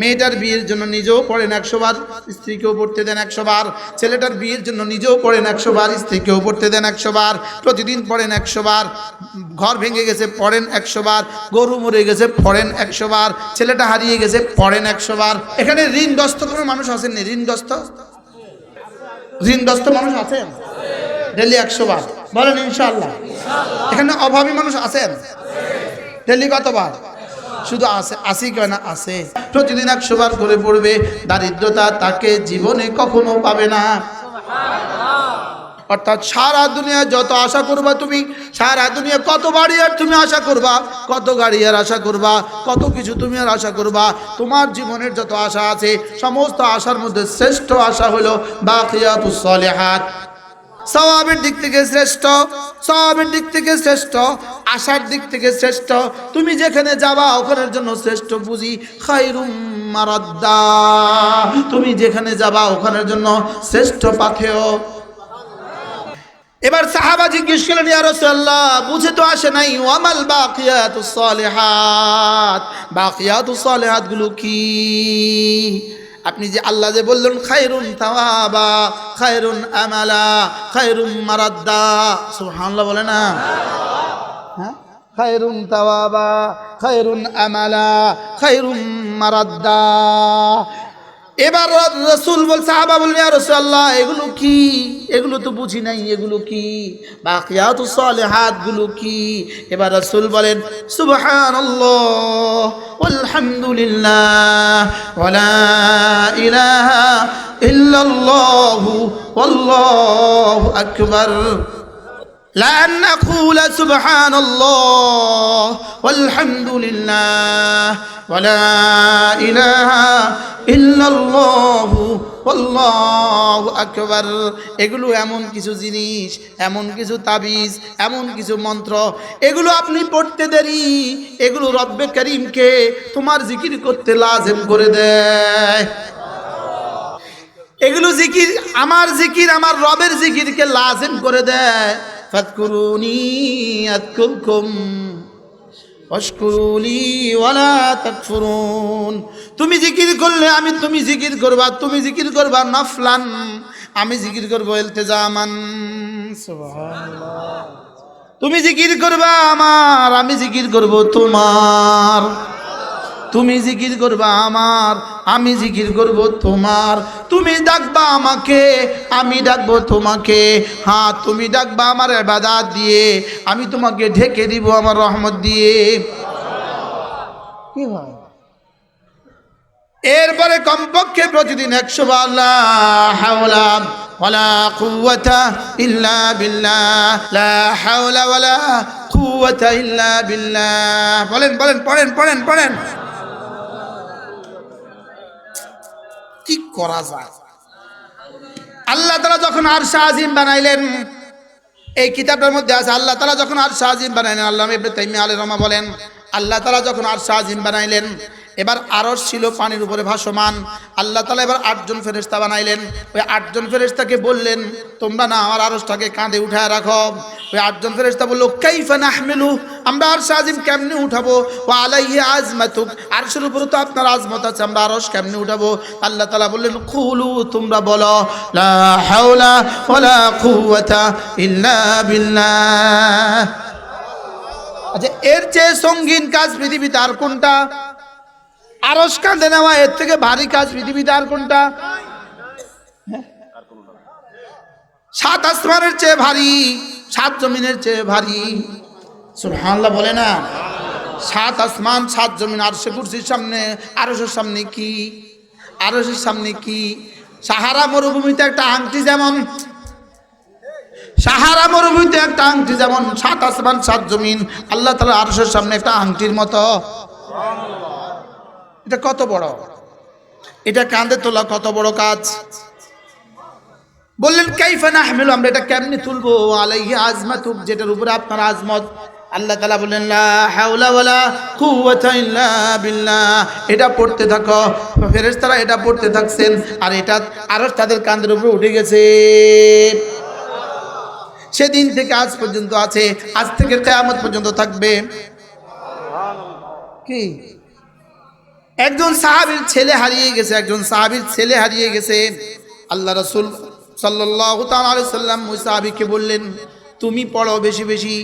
মেয়েটার বিয়ের জন্য নিজেও পড়েন একশো বার স্ত্রীকেও পড়তে দেন একশো বার ছেলেটার বিয়ের জন্য নিজেও পড়েন একশো বার স্ত্রীকেও পড়তে দেন একশো বার প্রতিদিন পড়েন একশো বার ঘর ভেঙে গেছে পড়েন একশো বার গরু মরে গেছে পড়েন একশো বার ছেলেটা হারিয়ে গেছে পড়েন একশো বার এখানে ঋণগ্রস্ত কোনো মানুষ আসেননি? ঋণগ্রস্ত? ঋণগ্রস্ত মানুষ আছেন? ডেলি একশো বার বলেন ইনশাল্লাহ এখানে অভাবী মানুষ আছেন? ডেলি কতবার? শুধু আছে আসি কেন আছে প্রতিদিন একশো বার করে পড়বে, দারিদ্রতা তাকে জীবনে কখনো পাবে না। অর্থাৎ সারা দুনিয়া যত আশা করবা তুমি, সারা দুনিয়া কত বাড়ি আর তুমি আশা করবা, কত গাড়ি আর আশা করবা, কত কিছু তুমি আর আশা করবা, তোমার জীবনের যত আশা আছে, সমস্ত আশার মধ্যে শ্রেষ্ঠ আশা হলো বাকিয়াতুস সলিহাত। সওয়াবের দিক থেকে শ্রেষ্ঠ, সওয়াবের দিক থেকে শ্রেষ্ঠ আশার দিক থেকে শ্রেষ্ঠ। তুমি যেখানে যাবা, ওখানের জন্য শ্রেষ্ঠ বুঝি খাইরুম মারাদ্দা। তুমি যেখানে যাবা, ওখানের জন্য শ্রেষ্ঠ পাথেয়। এবার সাহাবা জিজ্ঞেস করলেন, ইয়া রাসূলুল্লাহ, বুঝে তো আসে নাই, ওয়ামাল বাকিয়াতুস সালিহাত? বাকিয়াতুস সালিহাতগুলো কি? আপনি যে আল্লাহ যে বললেন, খায়রুন তাওয়াবা খায়রুন আমালা, খায়রুম মারাদ্দা। সুবহানাল্লাহ বলে না? হ্যাঁ? খায়রুন তাওয়াবা, খায়রুন আমালা, খায়রুম মারাদ্দা। এবার রসুল বল, সাহাবা বললেন ইয়া রাসূলুল্লাহ, এগুলো কি? এগুলো তো বুঝি নাই, এগুলো কি? বাকিয়াতু সালিহাতগুলো কি? এবার রসুল বলেন, সুবহানাল্লাহ walhamdulillah ওয়ালা ইলাহা ইল্লাল্লাহ, ওয়াল্লাহু আকবার। لأن أقول سبحان الله والحمد لله ولا إله إلا الله والله أكبر এগুলো এমন কিছু জিনিস এমন কিছু তাবিজ এমন কিছু মন্ত্র এগুলো আপনি পড়তে দেরি এগুলো রব্বে করিমকে তোমার জিকির করতে লাজেম করে দেয় এগুলো জিকির আমার জিকির আমার রবের জিকিরকে লাজেম করে দেয় তাকফুরুন। তুমি জিকির করলে আমি তুমি জিকির করবা তুমি জিকির করবা নফলান আমি জিকির করব ইলতিজামান। সুবহানাল্লাহ। তুমি জিকির করবা আমার আমি জিকির করব তোমার। তুমি জিকির করবা আমার, আমি জিকির করব তোমার। তুমি ডাকবা আমাকে, আমি ডাকবো তোমাকে। হ্যাঁ তুমি ডাকবা আমার এবাদাত দিয়ে, আমি তোমাকে ঢেকে দিব আমার রহমত দিয়ে। কি হয়? এরপরে কমপক্ষে প্রতিদিন একশো বিল্লাহ। বলেন বলেন পড়েন পড়েন পড়েন। কি করা যায়। আল্লাহ তালা যখন আর শাহজিম বানাইলেন, এই কিতাবটার মধ্যে আছে, আল্লাহ তালা যখন আর শাহজিম বানাইলেন, আল্লাহ আলী রহমা বলেন, আল্লাহ তালা যখন আর শাহজিম বানাইলেন এবার আরস ছিল পানির উপরে ভাসমান। আল্লাহ তালা এবার আটজন ফেরেস্তা বানাইলেন। ওই আটজন ফেরেস্তাকে বললেন, তোমরা না আমার আরসটাকে কাঁধে উঠায় রাখো। ওই আটজন ফেরেস্তা বলল, কাইফা নাহমিলু? আমরা আর শাহজিম কেমনে উঠাবো? ও আলাইহি আজমাতুক। আরশের উপরে তো আপনার আজমত আছে, আমরা আরশ কেমনে উঠাবো? আল্লাহ তালা বললেন খুলু তোমরা বলো, লা হাওলা ওয়ালা কুওয়াতা ইল্লা বিল্লাহ। আচ্ছা এর চেয়ে সঙ্গীন কাজ পৃথিবীতে আর কোনটা? আরস কাঁধে নেওয়া এর থেকে ভারী কাজ পৃথিবীতে আর কোনটা? সাত আসমানের চেয়ে ভারী, সাত জমিনের চেয়ে ভারী। সুবহানাল্লাহ বলে না? সাত আসমান, সাত জমিন আর সে কুরসির সামনে আরসের সামনে কি? আরসের সামনে কি? সাহারা মরুভূমিতে একটা আংটি যেমন, সাহারা মরুভূমিতে একটা আংটি যেমন, সাত আসমান, সাত জমিন, আল্লাহ তালা আরসের সামনে একটা আংটির মতো। এটা কত বড়? এটা কাঁধে তোলা কত বড় কাজ? বললেন, কাইফা না আমরা এটা কেমনি তুলবো? আলাইহি আজমাতুক, যেটার উপরে আপনার আজমত। আল্লাহ তালা বিল্লাহ। এটা পড়তে থাকো। ফেরেশতারা এটা পড়তে থাকছেন, আর এটা আরও তাদের কাঁধের উপরে উঠে গেছে। সেদিন থেকে আজ পর্যন্ত আছে, আজ থেকে কেয়ামত পর্যন্ত থাকবে। কি? একজন সাহাবির ছেলে হারিয়ে গেছে, একজন সাহাবির ছেলে হারিয়ে গেছে। আল্লাহ রসুল সাল্লাহ সাল্লাম ওই সাহাবিকে বললেন, তুমি পড়ো বেশি বেশি।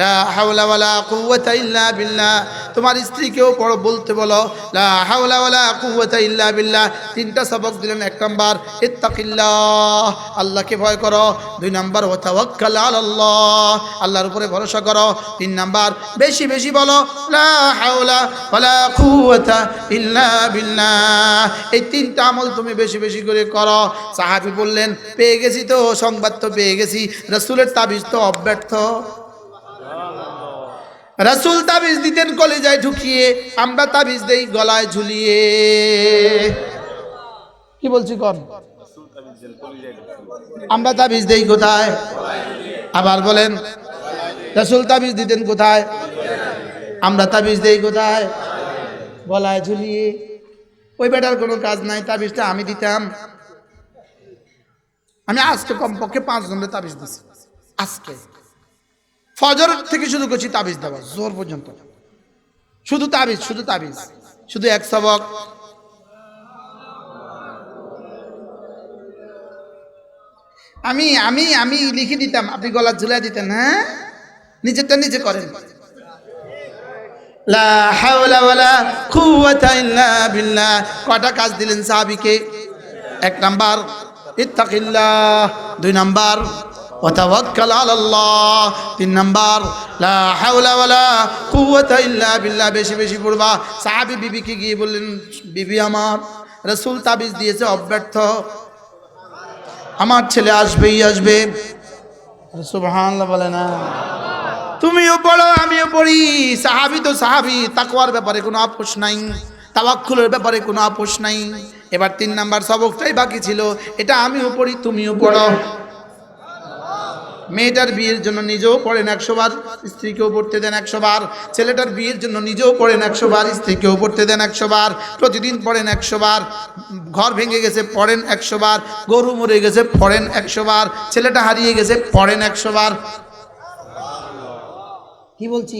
লা হাওলা ইল্লা বিল্লাহ। তোমার স্ত্রীকেও পড়ো, বলতে বলো, লা হাওলা ওয়ালা ইল্লা বিল্লাহ। তিনটা সবক দিলেন, এক নাম্বার, ইত্তাকিল্লাহ। আল্লাহকে ভয় করো। দুই নাম্বার ওয়া তাওয়াক্কাল আলাল্লাহ। আল্লাহর উপরে ভরসা করো। তিন নাম্বার, বেশি বেশি বলো, লা হাওলা ওয়ালা কুওয়াতা ইল্লা বিল্লাহ। এই তিনটা আমল তুমি বেশি বেশি করে করো। সাহাবী বললেন, পেয়ে গেছি তো, সংবাদ তো পেয়ে গেছি। রাসূলের তাবিজ তো অব্যর্থ। রাসূল তাবিজ দিতেন কলেজায় ঢুকিয়ে, আমরা তাবিজ দেই গলায় ঝুলিয়ে। কি বলছি কন? আমরা তাবিজ দেই কোথায়? আবার বলেন, রাসূল তাবিজ দিতেন কোথায়? আমরা তাবিজ দেই কোথায়? গলায় ঝুলিয়ে। ওই বেটার কোনো কাজ নাই, তাবিজটা আমি দিতাম। আমি আজকে কমপক্ষে পাঁচ জনের তাবিজ দিছি। আজকে। ফজর থেকে শুরু করছি তাবিজ দেওয়া জোর পর্যন্ত। শুধু তাবিজ শুধু তাবিজ, শুধু এক সবক। আমি আমি আমি লিখে দিতাম, আপনি গলা ঝুলে দিতেন হ্যাঁ? নিজেরটা নিজে করেন। কটা কাজ দিলেন সাহাবীকে? এক নাম্বার, ইত্তাকিল্লাহ। দুই নাম্বার ওয়াতাওয়াক্কাল আলাল্লাহ। তিন নাম্বার, লা হাওলা ওয়ালা কুওয়াতা বেশি বেশি পড়বা। সাহাবী বিবিকে গিয়ে বললেন, বিবি আমার, রাসূল তাবিজ দিয়েছে, অব্যর্থ। আমার ছেলে আসবেই আসবে। সুবহানাল্লাহ বলে না। তুমিও পড়ো, আমিও পড়ি। সাহাবি তো সাহাবি, তাকওয়ার ব্যাপারে কোনো আপোষ নাই। তাওয়াক্কুলের ব্যাপারে কোনো আপোষ নাই। এবার তিন নাম্বার, সবকটাই বাকি ছিল। এটা আমিও পড়ি, তুমিও পড়ো। মেয়েটার বিয়ের জন্য নিজেও পড়েন একশো বার, স্ত্রীকেও পড়তে দেন একশো বার, ছেলেটার বিয়ের জন্য নিজেও পড়েন একশো বার, স্ত্রীকেও পড়তে দেন একশো বার, প্রতিদিন পড়েন একশো বার, ঘর ভেঙে গেছে পড়েন একশো বার, গরু মরে গেছে পড়েন একশো বার, ছেলেটা হারিয়ে গেছে পড়েন একশো বার। কি বলছি?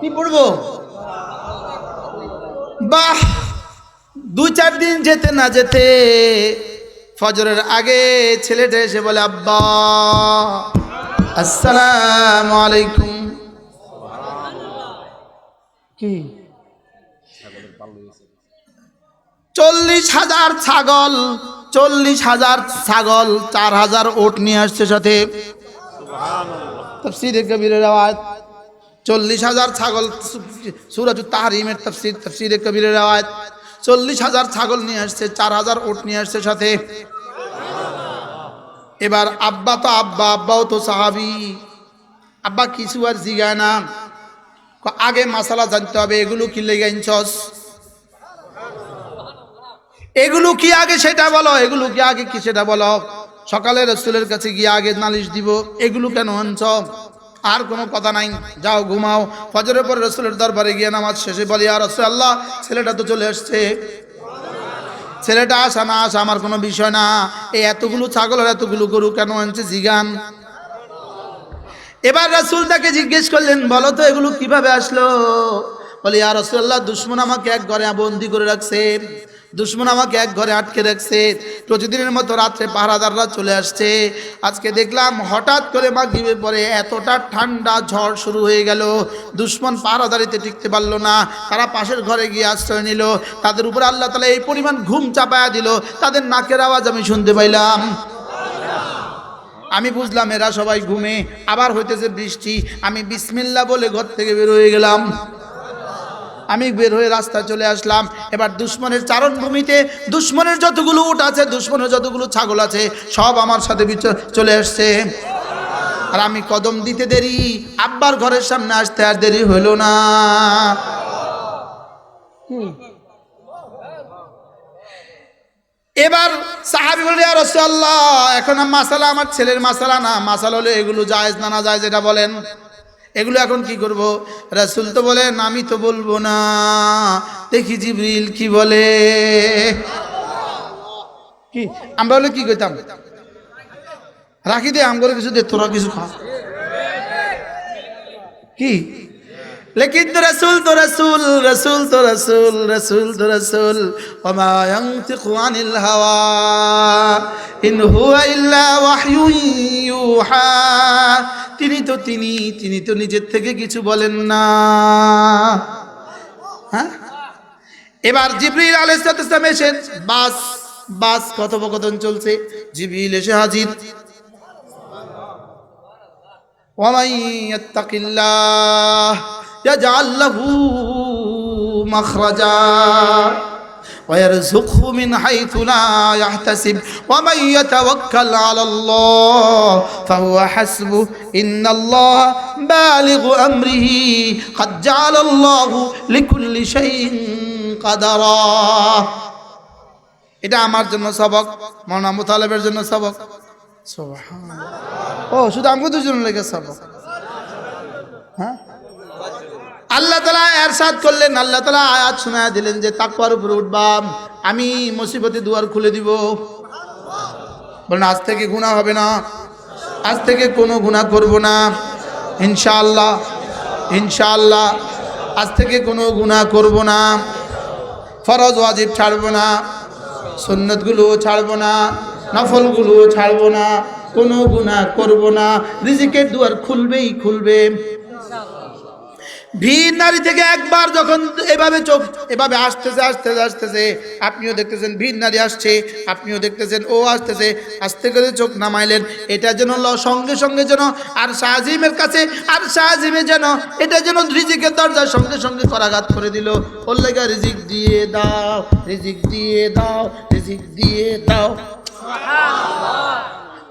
কি পড়ব? বাহ! দু চার দিন যেতে না যেতে ফজরের আগে ছেলেটা এসে বলে আব্বা আসসালাম আলাইকুম। কি? চল্লিশ হাজার ছাগল চল্লিশ হাজার ছাগল চার হাজার ওট নিয়ে আসছে সাথে। তফসিরে কবিরের আওয়াজ। চল্লিশ হাজার ছাগল সুরাজ তাহারিমের তফসির তফসিরে কবিরের আওয়াজ। চল্লিশ হাজার ছাগল নিয়ে আসছে, চার হাজার ওট নিয়ে আসছে সাথে। এবার আব্বা তো আব্বা, আব্বাও তো সাহাবি। আব্বা কিছু আর জিগায় না। আগে মশালা জানতে হবে, এগুলো কি লেগে আনছস এগুলো কি আগে সেটা বলো, এগুলো কি আগে কি সেটা বলো? সকালে রসুলের কাছে গিয়ে আগে নালিশ দিব, এগুলো কেন আনছ? আর কোনো কথা নাই। যাও, ঘুমাও। ফজরের পর রসুলের দরবারে গিয়ে নামাজ শেষে বলি আর রসুল আল্লাহ ছেলেটা তো চলে আসছে ছেলেটা আসা না আসা আমার কোনো বিষয় না। এই এতগুলো ছাগল আর এতগুলো গরু কেন আনছে জিগান? এবার রাসুল তাকে জিজ্ঞেস করলেন, বলো তো এগুলো কীভাবে আসলো? বলে আর রসুল্লাহ দুশ্মন আমাকে এক ঘরে বন্দি করে রাখছে। দুশ্মন আমাকে এক ঘরে আটকে রাখছে। প্রতিদিনের মতো রাত্রে পাহারাদাররা চলে আসছে। আজকে দেখলাম হঠাৎ করে মা মাগরিবে পরে এতটা ঠান্ডা ঝড় শুরু হয়ে গেল। দুশ্মন পাহারাদারিতে টিকতে পারল না। তারা পাশের ঘরে গিয়ে আশ্রয় নিল। তাদের উপর আল্লাহ তালা এই পরিমাণ ঘুম চাপায়া দিল। তাদের নাকের আওয়াজ আমি শুনতে পাইলাম। আমি বুঝলাম এরা সবাই ঘুমে। আবার হইতেছে বৃষ্টি। আমি বিসমিল্লা বলে ঘর থেকে বের হয়ে গেলাম। আমি বের হয়ে রাস্তায় চলে আসলাম। এবার দুশ্মনের চারণভূমিতে, দুশ্মনের যতগুলো উট আছে, দুশ্মনের যতগুলো ছাগল আছে, সব আমার সাথে চলে আসছে। আর আমি কদম দিতে দেরি, আব্বার ঘরের সামনে আসতে আর দেরি হইল না। এবার সাহাবি বলে রসুল্লাহ এখন মাসালা আমার ছেলের মাসালা না, মাসালা হলো এগুলো জায়েজ না না জায়েজ, এটা বলেন। এগুলো এখন কি করব? রাসুল তো বলেন, আমি তো বলব না। দেখি জিবরিল কি বলে। কি? আমরা হলে কি করতাম রাখি দে আমগুলো কিছু দে, তোরা কিছু খা। কি? লেকিন তো রসুল তো রসুল রসুল তো রসুল রসুল তো রসুল। হাওয়া, ইন হুয়া ইল্লা ওয়াহয়ু ইউহা। তিনি তো তিনি তিনি তো নিজের থেকে কিছু বলেন না হ্যাঁ এবার জিবরিল আলাইহিস সালাম এসে বাস বাস কথোপকথন চলছে জিবরিল এসে হাজির ومن يتق الله يجعل له مخرجا ويرزقه من حيث لا يحتسب ومن يتوكل على الله فهو حسبه إن الله بالغ أمره قد جعل الله لكل شيء قدرا এটা আমার জন্য সবক মৌলানা মুতালেবের জন্য সবক সুবহানাল্লাহ ও শুধু আমাকে দুজন লেগে সবক হ্যাঁ আল্লাহ তালা এরশাদ করলেন, আল্লাহ তালা আয়াত শোনায় দিলেন যে, তাকওয়ার উপরে উঠবাম, আমি মুসিবতে দুয়ার খুলে দিব। বলেন, আজ থেকে গুণা হবে না। আজ থেকে কোনো গুণা করব না। ইনশাআল্লাহ ইনশাআল্লাহ, আজ থেকে কোনো গুণা করব না। ফরজ ওয়াজিব ছাড়বো না। সুন্নতগুলো ছাড়বো না। নফলগুলো ছাড়বো না। কোনো গুণা করব না। রিজিকের দুয়ার খুলবেই খুলবে। ভিড় নারী থেকে একবার যখন এভাবে চোখ, এভাবে আসতেছে আসতেছে আসতেছে, আপনিও দেখতেছেন ভিড় নারী আসছে, আপনিও দেখতেছেন ও আসতেছে, আস্তে করে চোখ নামাইলেন। এটা যেন সঙ্গে সঙ্গে যেন আর শাহজিমের কাছে, আর শাহজিমে যেন এটা যেন রিজিকের দরজার সঙ্গে সঙ্গে করাঘাত করে দিল। ওর লেগা রিজিক দিয়ে দাও, রিজিক দিয়ে দাও, রিজিক দিয়ে দাও।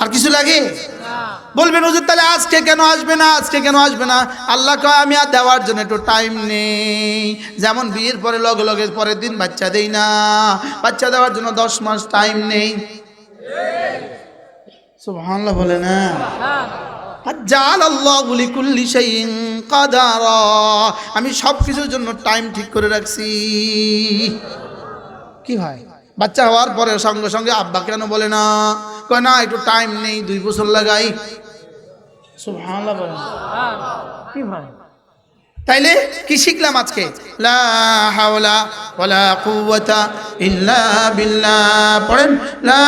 আর কিছু লাগে? বলবেন, হুজুর, তাহলে আজকে কেন আসবে না? আজকে কেন আসবে না? আল্লাহ কয়, আমি আর দেওয়ার জন্য একটু টাইম নেই। যেমন বিয়ের পরে লগে লগে পরের দিন বাচ্চা দেই না। বাচ্চা দেওয়ার জন্য দশ মাস টাইম নেই। বলে না? আমি সব কিছুর জন্য টাইম ঠিক করে রাখছি। কি হয়? বাচ্চা হওয়ার পরে সঙ্গে সঙ্গে আব্বা কেন বলে না? কয় না একটু টাইম নেই দুই বছর লাগাই। তাইলে কি শিখলাম আজকে? লা হাওলা ওয়ালা কুওয়াতা ইল্লা বিল্লাহ। পড়েন লা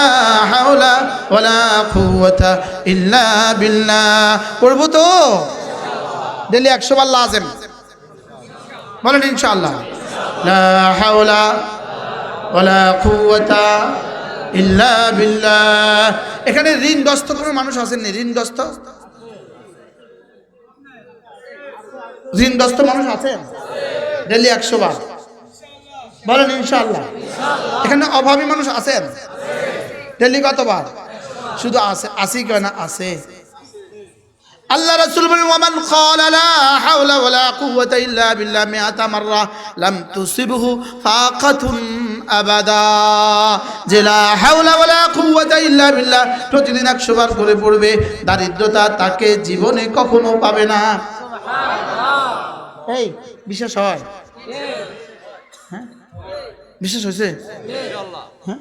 হাওলা ওয়ালা কুওয়াতা ইল্লা বিল্লাহ। পড়ব তো? ডেলি একশো বার লাজেম। বলেন ইনশাআল্লাহ। লা হাওলা ওয়ালা কুওয়াতা ইল্লা বিল্লাহ। এখানে ঋণগ্রস্ত কোনো মানুষ আছেন নি? ঋণগ্রস্ত? ঋণগ্রস্ত মানুষ আছেন? ডেলি একশো বার। বলেন ইনশাআল্লাহ। এখানে অভাবী মানুষ আছেন? ডেলি কতবার? শুধু আছে, আসি কেন আছে। আল্লাহ রাসূল বলেন, ওয়ামান ক্বালা লা হাওলা ওয়ালা কুওয়াতা ইল্লা বিল্লাহ মিআতা মাররা, লাম তুসিবহু ফাকাতুন প্রতিদিন 100 বার করে পড়বে, দারিদ্রতা তাকে জীবনে কখনো পাবে না। বিশ্বাস হয়? হ্যাঁ? বিশ্বাস হয়েছে? হ্যাঁ?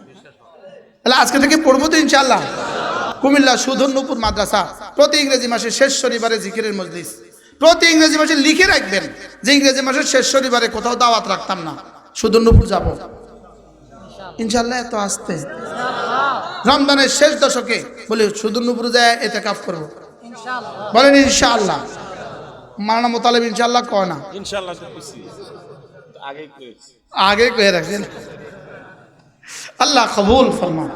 তাহলে আজকে থেকে পড়ব তো ইনশাল্লাহ কুমিল্লা সুধন্যপুর মাদ্রাসা, প্রতি ইংরেজি মাসের শেষ শনিবারে জিকিরের মজলিস। প্রতি ইংরেজি মাসে লিখে রাখবেন যে ইংরেজি মাসের শেষ শনিবারে কোথাও দাওয়াত রাখতাম না। সুধন্যপুর যাব। ইনশাল্লাহ এত আসতে। রমজানের শেষ দশকে বলে সুধন্যপুর যায় এতে কাপ করব। বলেন ইনশাআল্লাহ। মারানা মোতালেব ইনশাল্লাহ কয় না? আগে কয়ে রাখছেন। আল্লাহ কবুল ফরমান।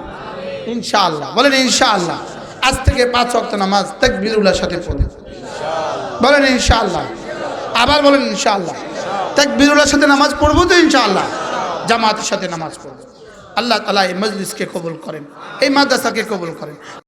ইনশাআল্লাহ। বলেন ইনশাআল্লাহ। আজ থেকে পাঁচ ওয়াক্ত নামাজ তাকবীরুল্লাহর সাথে পড়ে বলেন ইনশাআল্লাহ। আবার বলেন ইনশাআল্লাহ। তাকবীরুল্লাহর সাথে নামাজ পড়ব তো ইনশাআল্লাহ। জামাতের সাথে নামাজ পড়ব। আল্লাহ তালা এই মজলিসকে কবুল করেন এই মাদ্রাসাকে কবুল করেন।